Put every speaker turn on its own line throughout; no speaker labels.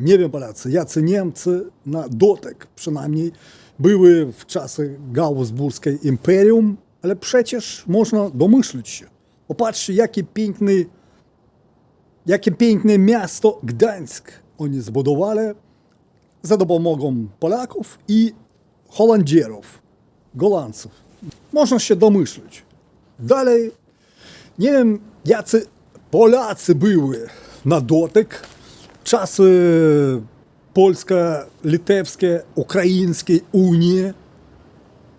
Nie wiem, Polacy, jacy Niemcy na dotyk przynajmniej były w czasy Gausburskiej Imperium, ale przecież można domyślić się. Popatrzcie, jakie piękny, jakie piękne miasto Gdańsk oni zbudowali za dopomogą Polaków i Holandzierów, Golandców. Można się domyślić. Dalej, nie wiem, jacy Polacy były na dotyk czasy polsko-litewskie, ukraińskiej Unii,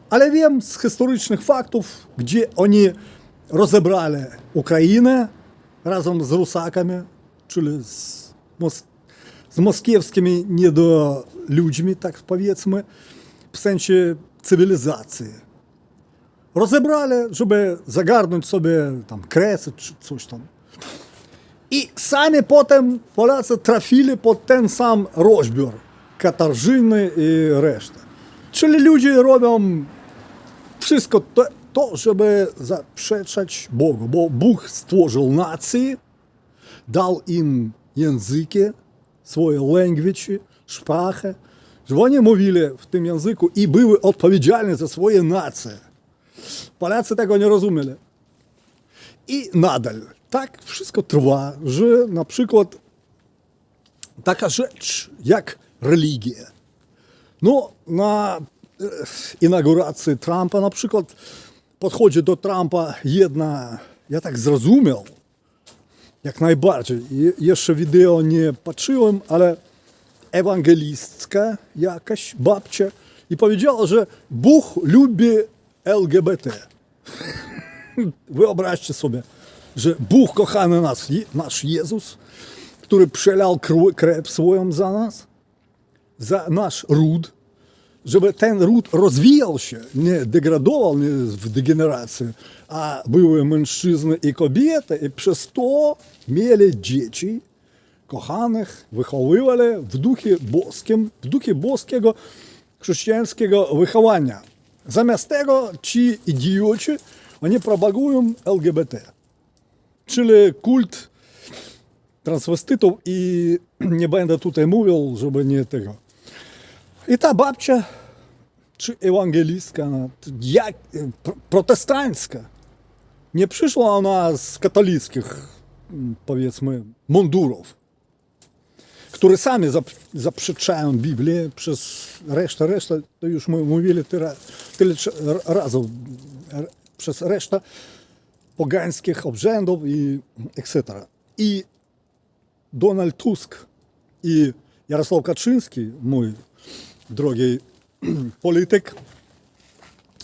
ale wiem z historycznych faktów, gdzie oni rozebrali Ukrainę razem z Rusakami, czyli z, mos- z moskiewskimi niedoludźmi, tak powiedzmy, w sensie cywilizacji. Rozebrali, żeby zagarnąć sobie tam kresy czy coś tam. I sami potem Polacy trafili pod ten sam rozbiór katarzyny i resztę. Czyli ludzie robią wszystko to, to, żeby zaprzeczać Bogu, bo Bóg stworzył nacje, dał im języki, swoje language, szpachę, żeby oni mówili w tym języku i były odpowiedzialni za swoje nacje. Polacy tego nie rozumieli. I nadal tak wszystko trwa, że na przykład taka rzecz jak religia. No, na e, inauguracji Trumpa na przykład podchodzi do Trumpa jedna, ja tak zrozumiał, jak najbardziej. Je- Jeszcze wideo nie patrzyłem, ale ewangelistka jakaś babcia i powiedziała, że Bóg lubi LGBT. Wyobraźcie sobie, że Bóg kochany nas, nasz Jezus, który przelał krew swoją za nas, za nasz ród, żeby ten ród rozwijał się, nie degradował nie w degenerację, a były mężczyzny i kobiety, i przez to mieli dzieci, kochanych, wychowywali w duchu boskim, w duchu boskiego chrześcijańskiego wychowania. Zamiast tego ci idioci, oni propagują LGBT, czyli kult transwestytów i nie będę tutaj mówił, żeby nie tego. I ta babcia, czy ewangelistka, no, jak, pro- protestancka, nie przyszła ona z katolickich, mm, powiedzmy, mundurów, które sami zap- zaprzeczają Biblię przez resztę, resztę, to już my mówili tyle, tyle razy, przez resztę поганських обжендів і etc. І Дональд Туск і Ярослав Качинський, мій дорогий політик,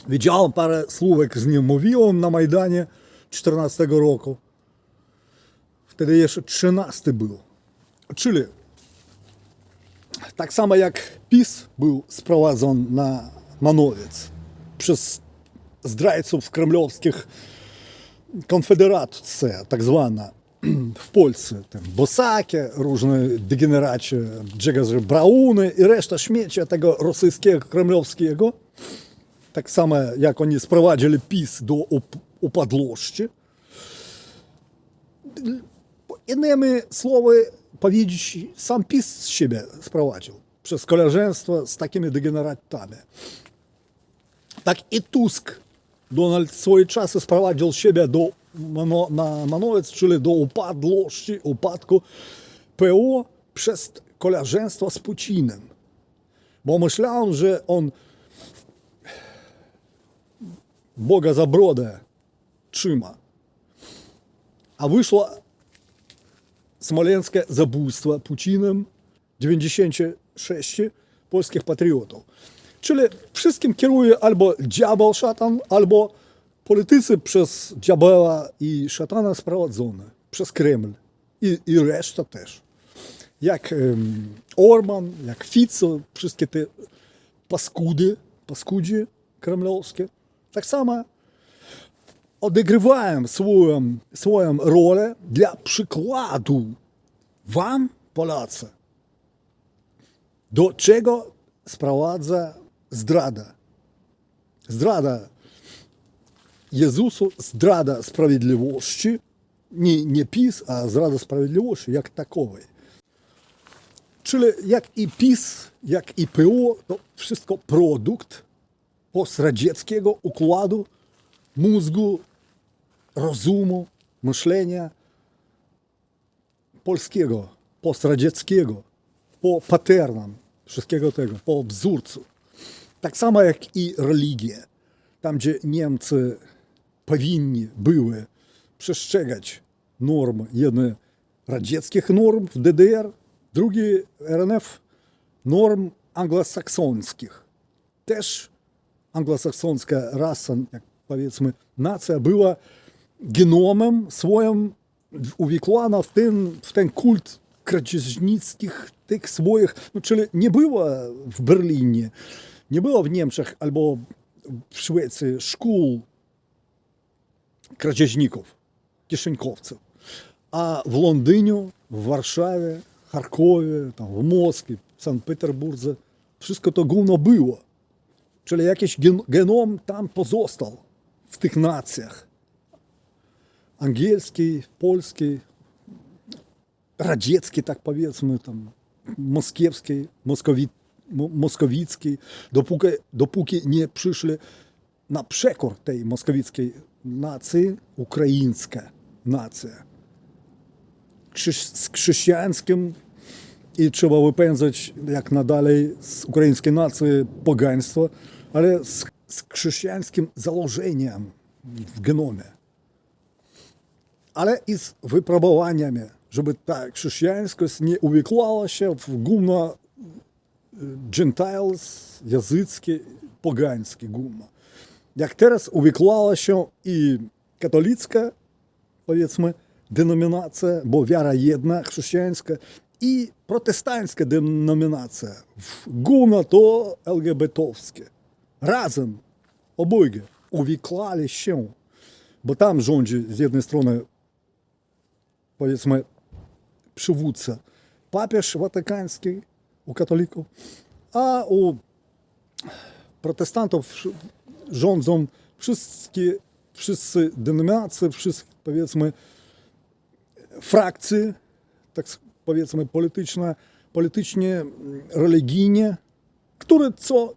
віджав пару словек з ним мовив на Майдані 14 року. Втedy jeszcze 13 był. Так само як Піс був był на na через przez zdrajców kremlowskich konfederacja tak zwana w Polsce. Tam Bosakie, różne degeneraci, Grzegorz Brauny i reszta śmiecia tego rosyjskiego, kremlowskiego. Tak samo jak oni sprowadzili PiS do up- upadłości. Innymi słowy powiedzieć, sam PiS z siebie sprowadził przez koleżeństwo z takimi degeneratami. Tak i Tusk, Donald w swoje czasy sprowadził siebie do mano, czyli do upadłości, upadku PO przez koleżeństwo z Putinem. Bo myślałem, że on Boga za brodę trzyma. A wyszło smoleńskie zabójstwo Putinem 96 polskich patriotów. Czyli wszystkim kieruje albo diabeł, szatan, albo politycy przez diabeła i szatana sprowadzone przez Kreml i, i reszta też. Jak em, Orban, jak Fico, wszystkie te paskudy, paskudzi kremlowskie. Tak samo odegrywają swoją, swoją rolę dla przykładu wam, Polacy, do czego sprowadza zdrada. Zdrada Jezusu, zdrada sprawiedliwości, nie, nie PiS, a zdrada sprawiedliwości jak takowej. Czyli jak i PiS, jak i PO, to wszystko produkt postradzieckiego układu mózgu, rozumu, myślenia polskiego, postradzieckiego, po patternam wszystkiego tego, po wzórcu. Tak samo jak i religie. Tam, gdzie Niemcy powinni były przestrzegać norm, jedne radzieckich norm w DDR, drugie RNF norm anglosaksońskich. Też anglosaksonska rasa, jak powiedzmy, nacja była genomem swoim uwikłana w ten, w ten kult kradzieżnickich tych swoich, no, czyli nie było w Berlinie, nie było w Niemczech albo w Szwecji szkół kradzieżników, kieszonkowców. A w Londynie, w Warszawie, Charkowie, tam w Moskwie, w Sankt-Petersburze, wszystko to gówno było. Czyli jakiś genom tam pozostał w tych nacjach. Angielski, polski, radziecki, tak powiedzmy, tam, moskiewski, moskowi, mo- moskowicki, dopóki, dopóki nie przyszli na przekór tej moskowickiej nacji, ukraińska nacja. Z chrześcijańskim i trzeba wypędzać jak nadalej z ukraińskiej nacji pogaństwo, ale z, z chrześcijańskim założeniem w genomie. Ale i z wypróbowaniami, żeby ta chrześcijańskość nie uwikłała się w gówno джентайлс, язицьке, поганське гумно. Як зараз увіклала, що і католицька, повіцьми, деномінація, бо віра єдна, християнська, і протестантська деномінація. Гумно то ЛГБТовське. Разом обоє увіклали ще. Бо там жонжі, з однієї сторони, повіцьми, пшивуться папіж Ватиканський, u katolików, a u protestantów rządzą wszystkie, wszyscy denominacje, wszystkie, powiedzmy, frakcje, tak powiedzmy, polityczne, politycznie, mm, religijnie, które co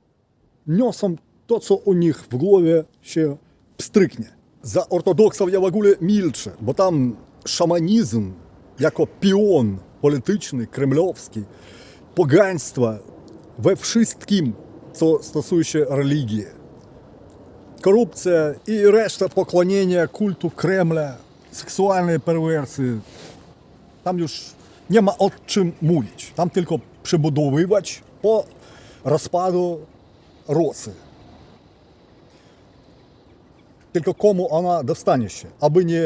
niosą to, co u nich w głowie się pstryknie. Za ortodoksów ja w ogóle milczę, bo tam szamanizm jako pion polityczny, kremlowski, stosuje się religii. Korupcja i reszta pokłonienia kultu Kremla, seksualne perwersje. Tam już nie ma o czym mówić. Tam tylko przebudowywać po rozpadu Rosji. Tylko komu ona dostanie się, aby nie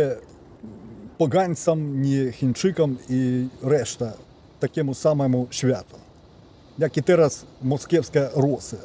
pogańcom, nie Chińczykom i reszta takiemu samemu światu, як і терас, Москівська Росія.